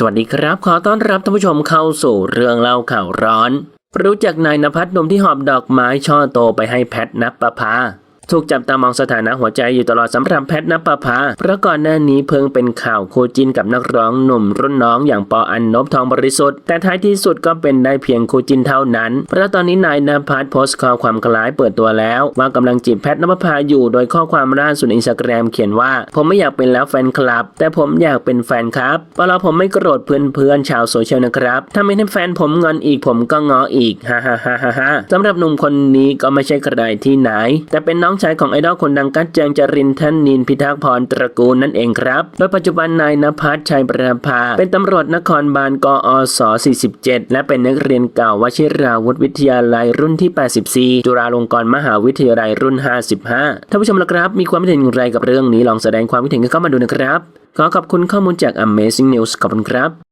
สวัสดีครับ ขอต้อนรับท่านผู้ชมเข้าสู่เรื่องเล่าข่าวร้อน รู้จักนายนภัสนุ่มที่หอบดอกไม้ช่อโตไปให้แพทนับประภา ถูกจับตามองสถานะหัวใจอยู่ตลอดสำหรับแพทนปภาเพราะก่อนหน้านี้เพิ่งเป็นข่าวโคจินกับนักร้องหนุ่มรุ่นน้องอย่างปออันนบทองบริสุทธิ์ แต่ท้ายที่สุดก็เป็นได้เพียงโคจินเท่านั้น เพราะตอนนี้นายนภัสโพสต์ข้อความคล้ายเปิดตัวแล้ว ว่ากำลังจีบแพทนภาอยู่โดยข้อความล่าสุดอินสตาแกรมเขียนว่า ผมไม่อยากเป็นแล้วแฟนคลับ แต่ผมอยากเป็นแฟนครับเพราะเราผมไม่โกรธเพื่อนๆชาวโซเชียลนะครับถ้าไม่ให้แฟนผมงอนอีกผมก็งออีกฮ่าฮ่าฮ่าฮ่าฮ่าสำหรับหนุ่มคนนี้ก็ไม่ใช่ใครที่ไหน แต่เป็นน้องชายของไอดอลคนดังกัจแจงจรินท่านนินพิทักษ์พรตระกูลนั่นเองครับ โดยปัจจุบันนายนภัสชัยประภา เป็นตำรวจนครบาลกอส47 และเป็นนักเรียนเก่าวชิราวุธวิทยาลัยรุ่นที่ 84 จุฬาลงกรณ์มหาวิทยาลัยรุ่น 55 ท่านผู้ชมละครับ มีความคิดเห็นอย่างไรกับเรื่องนี้ลองแสดงความคิดเห็นกันเข้ามาดูนะครับ ขอขอบคุณข้อมูลจาก Amazing News ขอบคุณครับ